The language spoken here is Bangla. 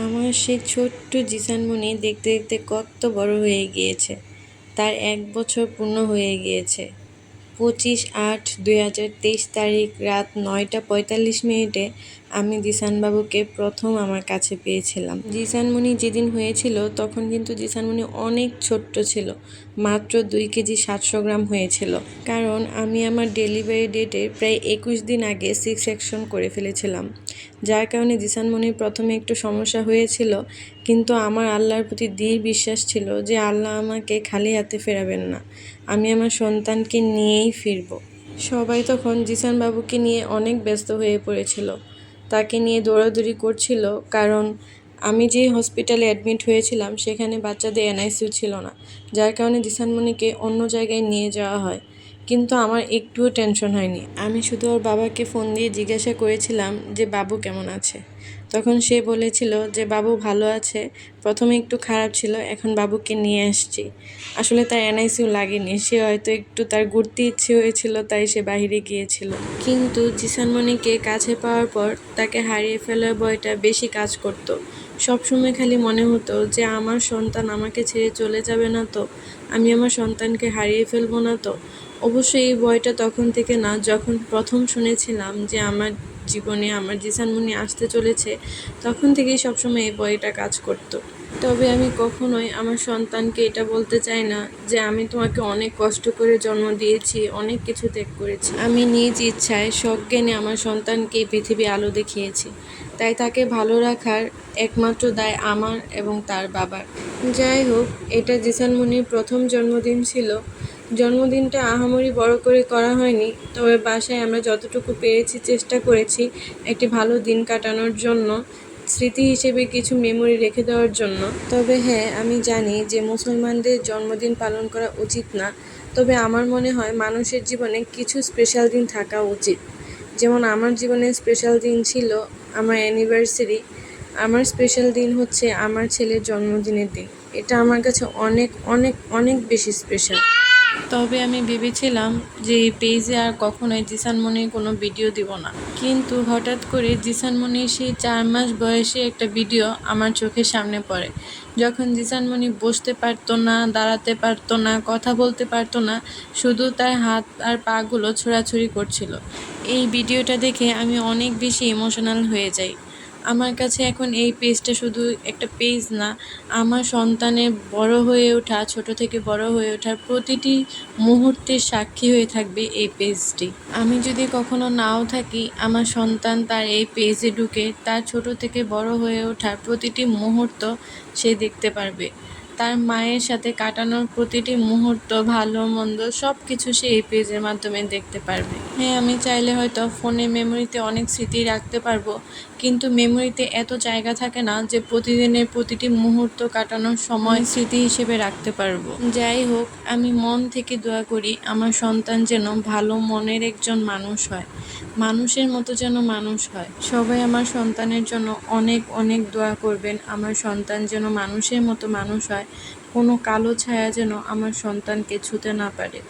আমার সেই ছোট্ট জিসানমণি দেখতে দেখতে কত বড় হয়ে গিয়েছে। তার এক বছর পূর্ণ হয়ে গিয়েছে। পঁচিশ আট দুই হাজার তেইশ তারিখ রাত নয়টা পঁয়তাল্লিশ মিনিটে আমি জিসানবাবুকে প্রথম আমার কাছে পেয়েছিলাম। জিসানমণি যেদিন হয়েছিল, তখন কিন্তু জিসানমণি অনেক ছোট্ট ছিল, মাত্র দুই কেজি সাতশো গ্রাম হয়েছিল। কারণ আমি আমার ডেলিভারি ডেটের প্রায় একুশ দিন আগে সিক্স সেকশন করে ফেলেছিলাম। যার কারণে জিসানমণির প্রথমে একটু সমস্যা হয়েছিল, কিন্তু আমার আল্লাহর প্রতি দৃঢ় বিশ্বাস ছিল যে আল্লাহ আমাকে খালি হাতে ফেরাবেন না। আমি আমার সন্তানকে নিয়েই ফিরব। সবাই তখন জিসান বাবুকে নিয়ে অনেক ব্যস্ত হয়ে পড়েছিল। তাকে নিয়ে দৌড়াদৌড়ি করছিল, কারণ আমি যে হসপিটালে অ্যাডমিট হয়েছিলাম, সেখানে বাচ্চাদের এনআইসিউ ছিল না, যার কারণে দিশানমণিকে অন্য জায়গায় নিয়ে যাওয়া হয়। কিন্তু আমার একটুও টেনশন হয়নি। আমি শুধু ওর বাবাকে ফোন দিয়ে জিজ্ঞাসা করেছিলাম যে, বাবু কেমন আছে? তখন সে বলেছিল যে, বাবু ভালো আছে। প্রথমে একটু খারাপ ছিল, এখন বাবুকে নিয়ে আসছি। আসলে তার এনআইসিউ লাগেনি। সে হয়তো একটু তার ঘুরতে ইচ্ছে হয়েছিল, তাই সে বাহিরে গিয়েছিল। কিন্তু জিসানমণিকে কাছে পাওয়ার পর তাকে হারিয়ে ফেলার বয়টা বেশি কাজ করত। সবসময় খালি মনে হতো যে, আমার সন্তান আমাকে ছেড়ে চলে যাবে না তো? আমি আমার সন্তানকে হারিয়ে ফেলব না তো? অবশ্যই এই ভয়টা তখন থেকে না। যখন প্রথম শুনেছিলাম যে, আমার জীবনে আমার জিসানমুনি আসতে চলেছে, তখন থেকেই সবসময় এই ভয়টা কাজ করতো। তবে আমি কখনোই আমার সন্তানকে এটা বলতে চাই না যে আমি তোমাকে অনেক কষ্ট করে জন্ম দিয়েছি, অনেক কিছু ত্যাগ করেছি। আমি নিজ ইচ্ছায় সজ্ঞানে আমার সন্তানকে পৃথিবী আলো দেখিয়েছি। তাই তাকে ভালো রাখার একমাত্র দায় আমার এবং তার বাবার। যাই হোক, এটা জিসানমুনির প্রথম জন্মদিন ছিল। জন্মদিনটা আহামরি বড় করে করা হয়নি, তবে বাসায় আমরা যতটুকু পেরেছি চেষ্টা করেছি একটি ভালো দিন কাটানোর জন্য, স্মৃতি হিসেবে কিছু মেমোরি রেখে দেওয়ার জন্য। তবে হ্যাঁ আমি জানি যে মুসলমানদের জন্মদিন পালন করা উচিত না, তবে আমার মনে হয় মানুষের জীবনে কিছু স্পেশাল দিন থাকা উচিত। যেমন আমার জীবনে স্পেশাল দিন ছিল আমার অ্যানিভার্সারি আমার স্পেশাল দিন হচ্ছে আমার ছেলের জন্মদিনের দিন। এটা আমার কাছে অনেক অনেক অনেক বেশি স্পেশাল তবে আমি ভেবেছিলাম যে এই পেজে আর কখনোই জিসানমণির কোনো ভিডিও দিব না। কিন্তু হঠাৎ করে জিসানমণির সেই চার মাস বয়সে একটা ভিডিও আমার চোখের সামনে পড়ে। যখন জিসানমণি বসতে পারতো না, দাঁড়াতে পারতো না, কথা বলতে পারতো না, শুধু তার হাত আর পাগুলো ছোড়াছুড়ি করছিল। এই ভিডিওটা দেখে আমি অনেক বেশি ইমোশনাল হয়ে যাই। আমার কাছে এখন এই পেজটা শুধু একটা পেজ না, আমার সন্তানের বড় হয়ে ওঠা, ছোট থেকে বড় হয়ে ওঠার প্রতিটি মুহূর্তের সাক্ষী হয়ে থাকবে এই পেজটি আমি যদি কখনো নাও থাকি, আমার সন্তান তার এই পেজে ঢুকে, তার ছোট থেকে বড় হয়ে ওঠার প্রতিটি মুহূর্ত সে দেখতে পারবে। তার মায়ের সাথে কাটানোর প্রতিটি মুহূর্ত, ভালো, মন্দ সব কিছু সে এই পেজের মাধ্যমে দেখতে পারবে। হ্যাঁ আমি চাইলে হয়তো ফোনে মেমোরিতে অনেক স্মৃতি রাখতে পারব, কিন্তু মেমোরিতে এত জায়গা থাকে না যে প্রতিদিনের প্রতিটি মুহূর্ত কাটানোর সময় স্মৃতি হিসেবে রাখতে পারব। যাই হোক, আমি মন থেকে দোয়া করি আমার সন্তান যেন ভালো মনের একজন মানুষ হয়, মানুষের মতো যেন মানুষ হয়। সবাই আমার সন্তানের জন্য অনেক অনেক দোয়া করবেন। আমার সন্তান যেন মানুষের মতো মানুষ হয় কোনো কালো ছায়া যেন আমার সন্তানকে ছুঁতে না পারে।